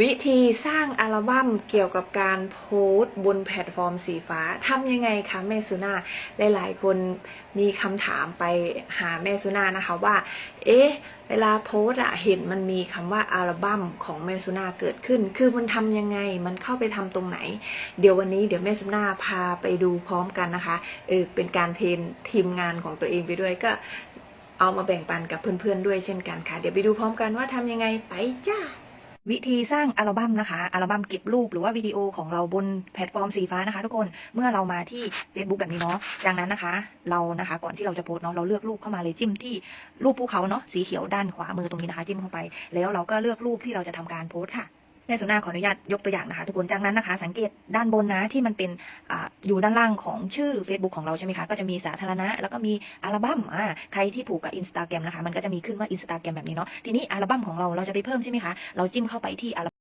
วิธีสร้างอัลบั้มเกี่ยวกับการโพสต์บนแพลตฟอร์มสีฟ้าทำยังไงคะแม่สุนาหลายๆคนมีคำถามไปหาแม่สุนานะคะว่า เอ๊ะ เวลาโพสอะเห็นมันมีคำว่าอัลบั้มของแม่สุนาเกิดขึ้น คือมันทำยังไงมันเข้าไปทำตรงไหน เดี๋ยววันนี้เดี๋ยวแม่สุนาพาไปดูพร้อมกันนะคะเออเป็นการเทรนทีมงานของตัวเองไปด้วยก็เอามาแบ่งปันกับเพื่อนๆด้วยเช่นกันค่ะ เดี๋ยวไปดูพร้อมกันว่าทำยังไงไปจ้า วิธีสร้างอัลบั้มนะคะ อัลบั้มเก็บรูปหรือว่าวิดีโอของเราบนแพลตฟอร์มสีฟ้านะคะทุกคน เมื่อเรามาที่ Facebook แบบนี้เนาะจากนั้นนะคะ เรานะคะ ก่อนที่เราจะโพสเนาะเราเลือกรูปเข้ามาเลยจิ้มที่รูปภูเขาเนาะสีเขียวด้านขวามือตรงนี้นะคะ จิ้มเข้าไป แล้วเราก็เลือกรูปที่เราจะทำการโพสค่ะ แม่สุนาขออนุญาตยกตัวอย่างนะคะ ทุกคนจากนั้นนะคะ สังเกตด้านบนนะที่มันเป็นออยู่ด้านล่างของชื่อ Facebook ของเราใช่ไหมคะ ก็จะมีสาธารณะ แล้วก็มีอัลบั้มอ่าใครที่ผูกกับ Instagram นะคะ มันก็จะมีขึ้นว่า Instagram แบบนี้เนาะทีนี้อัลบั้มของเราเราจะไปเพิ่มใช่ไหมคะเราจิ้มเข้าไปที่อัล